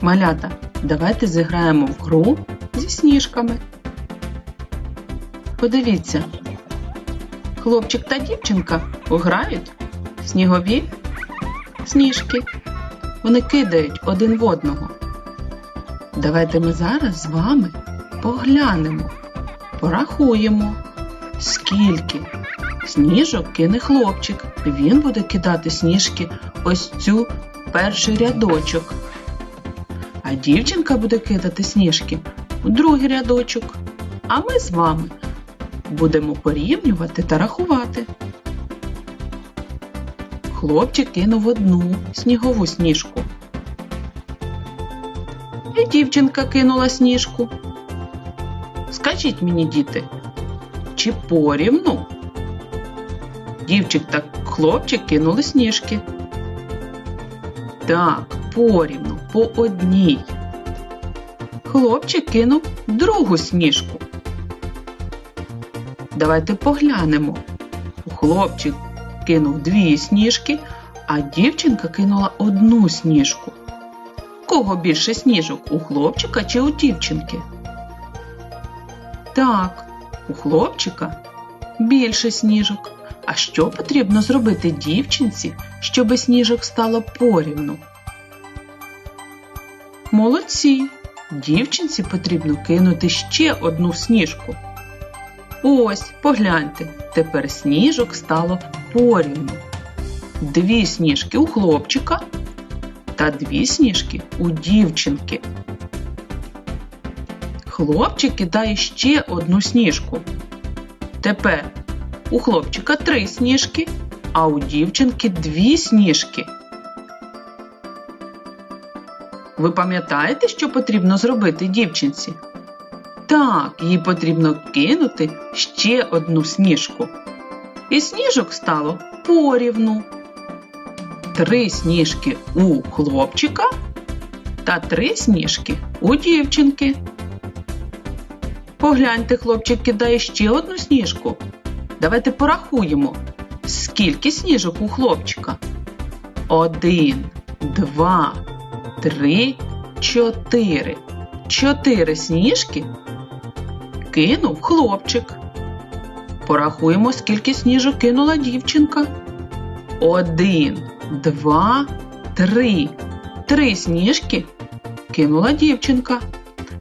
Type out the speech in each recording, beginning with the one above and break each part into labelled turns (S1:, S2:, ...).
S1: Малята, давайте зіграємо в гру зі сніжками. Подивіться, хлопчик та дівчинка грають снігові сніжки. Вони кидають один в одного. Давайте ми зараз з вами поглянемо, порахуємо, скільки сніжок кине хлопчик. Він буде кидати сніжки ось цю перший рядочок. А дівчинка буде кидати сніжки у другий рядочок. А ми з вами будемо порівнювати та рахувати. Хлопчик кинув одну снігову сніжку. І дівчинка кинула сніжку. Скажіть мені, діти, чи порівну? Дівчик та хлопчик кинули сніжки. Так, порівну, по одній. Хлопчик кинув другу сніжку. Давайте поглянемо. Хлопчик кинув дві сніжки, а дівчинка кинула одну сніжку. Кого більше сніжок у хлопчика чи у дівчинки? Так, у хлопчика більше сніжок. А що потрібно зробити дівчинці, щоби сніжок стало порівну? Молодці! Дівчинці потрібно кинути ще одну сніжку. Ось, погляньте, тепер сніжок стало порівну. Дві сніжки у хлопчика та дві сніжки у дівчинки. Хлопчик кидає ще одну сніжку. Тепер у хлопчика три сніжки, а у дівчинки дві сніжки. Ви пам'ятаєте, що потрібно зробити дівчинці? Так, їй потрібно кинути ще одну сніжку. І сніжок стало порівну. Три сніжки у хлопчика та три сніжки у дівчинки. Погляньте, хлопчик кидає ще одну сніжку. Давайте порахуємо, скільки сніжок у хлопчика. Один, два, три, чотири. Чотири сніжки кинув хлопчик. Порахуємо, скільки сніжок кинула дівчинка. Один, два, три. Три сніжки кинула дівчинка.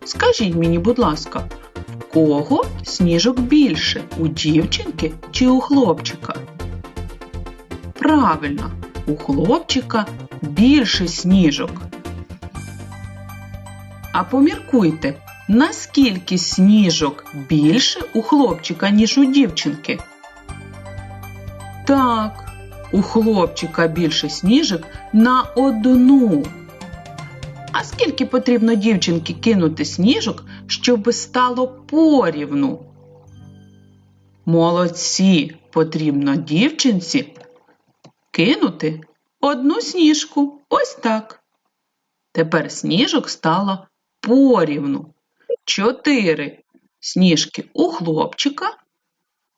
S1: Скажіть мені, будь ласка, в кого сніжок більше? У дівчинки чи у хлопчика? Правильно, у хлопчика більше сніжок. А поміркуйте, наскільки сніжок більше у хлопчика, ніж у дівчинки? Так, у хлопчика більше сніжок на одну. А скільки потрібно дівчинки кинути сніжок, щоб стало порівну? Молодці, потрібно дівчинці кинути одну сніжку. Ось так. Тепер сніжок стало порівну. Чотири сніжки у хлопчика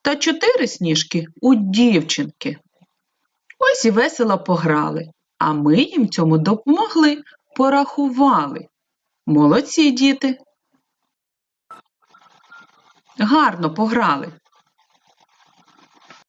S1: та чотири сніжки у дівчинки. Ось і весело пограли, а ми їм цьому допомогли, порахували. Молодці діти. Гарно пограли.